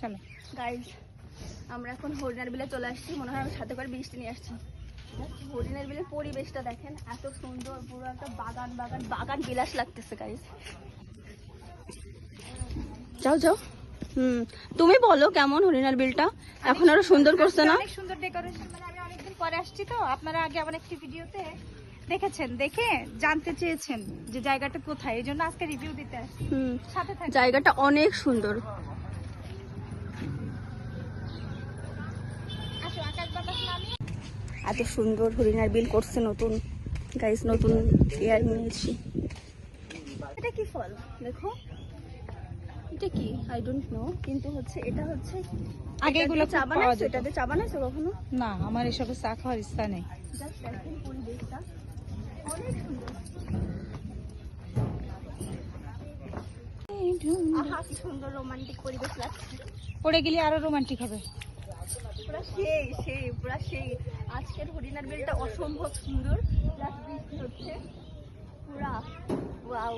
চলো। গাইজ আমরা এখন হরিণার বিলে চলে আসছি। মনে হয় আমি সাথে করে বৃষ্টি নিয়ে আসছি। হরিণার বিলের পরিবেশটা দেখেন এত সুন্দর পুরো একটা বাগান বাগান বাগান বিলাস লাগতেছে গাইজ যাও যাও। হুম তুমি বলো কেমন হরিণার বিলটা? এখন আরও সুন্দর করছে না? অনেক সুন্দর ডেকোরেশন মানে আমি অনেকদিন পরে আসছি তো। আপনারা আগে আমার একটি ভিডিওতে দেখেছেন দেখে জানতে চেয়েছেন যে জায়গাটা কোথায়। এই জন্য আজকে রিভিউ দিতে আসছি। হুম সাথে জায়গাটা অনেক সুন্দর। এত সুন্দর হরিণার বিল করছে নতুন। গাইস নতুন এয়ার নিয়েছি। এটা কি ফল? দেখো। এটা কি? আই ডোন্ট নো কিন্তু হচ্ছে এটা হচ্ছে আগে এগুলো চা বানাইছো এটাতে চা বানাইছো কখনো? না আমার এসবে চা খাওয়ার ইচ্ছা নেই। সুন্দর। রোমান্টিক পরিবেশ লাগছে। পড়ে গেলে আরও রোমান্টিক হবে। পুরা সেই সেই পুরা সেই। আজকের হরিণার বেলটা অসম্ভব সুন্দর। প্লাস বৃষ্টি হচ্ছে পুরা ওয়াও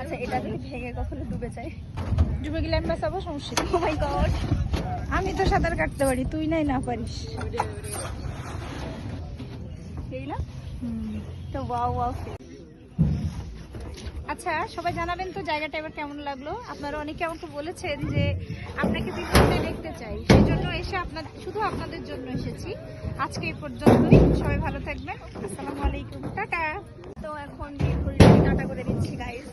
আচ্ছা এটা যদি ভেঙে কখনো ডুবে যায় ডুবে গেলে আমি বাঁচাবো? সমস্যা? ও মাই গড আমি তো সাঁতার কাটতে পারি তুই নাই না পারিস। সেই না? তো ওয়াও ওয়াও আচ্ছা সবাই জানাবেন তো জায়গাটা এবার কেমন লাগল? আপনারা অনেকে আমাকে বলেছেন যে আপনাকে ভিডিওতে দেখতে চাই সেই জন্য এসে আপনার, শুধু আপনাদের জন্য এসেছি। আজকে এই পর্যন্তই, সবাই ভালো থাকবেন। আসসালামু আলাইকুম, টাটা। তো এখন ফুলটা করে দিচ্ছি গাইস